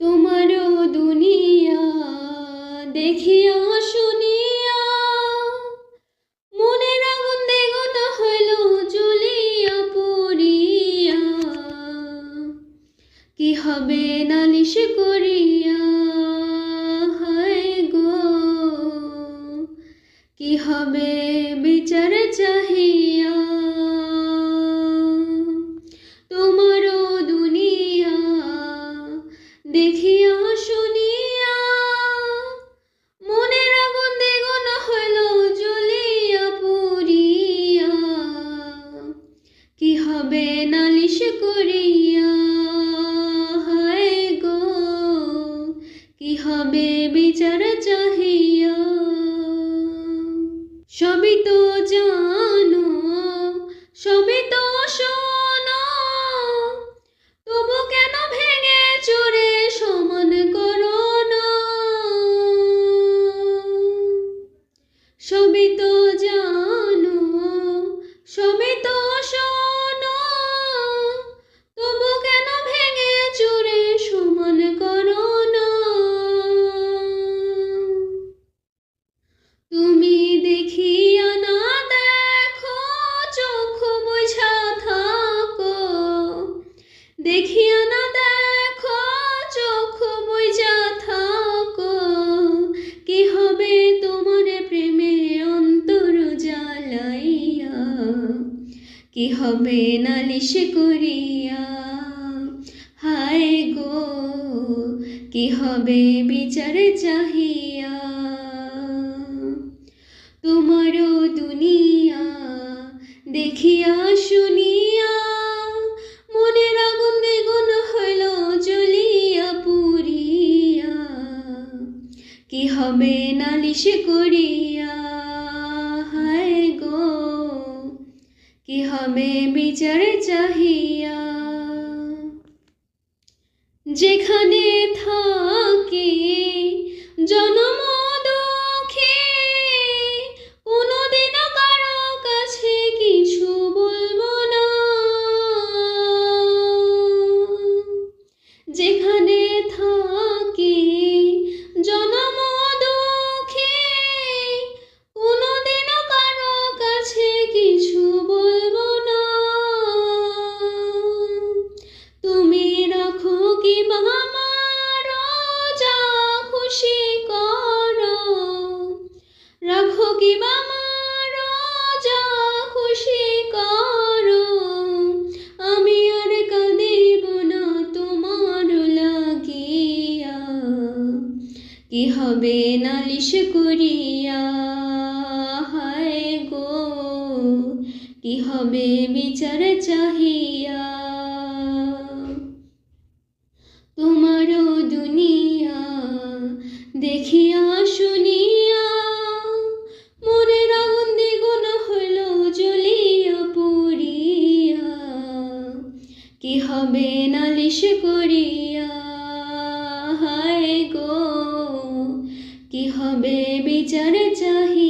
তোমারও দুনিয়া দেখিয়া শুনিয়া, মনের আগুন দেগত হইল জ্বলিয়া পড়িয়া। কি হবে নালিশ করিয়া, হায় গো। কি হবে বিচার চাহিয়া হবে নালিশ করিয়া হায় গো। কি হবে বিচার চাহিয়া। সবই তো জানো কি হবে নালিশ করিয়া? হায় গো, কি হবে বিচার চাহিয়া? তোমারও দুনিয়া দেখিয়া শুনিয়া মনের আগুন দ্বিগুণ হইল জ্বলিয়া পুরিয়া। কি হবে নালিশ করিয়া? হায় গো কি হবে বিচার চাহিয়া যেখানে থাকে কি হবে নালিশ করিয়া হায় গো। কি হবে বিচার চাহিয়া? তোমার দুনিয়া দেখিয়া শুনিয়া মনের আগুন দ্বিগুণ হইল জ্বলিয়া পড়িয়া। কি হবে নালিশ করিয়া हमें विचर चाहिए।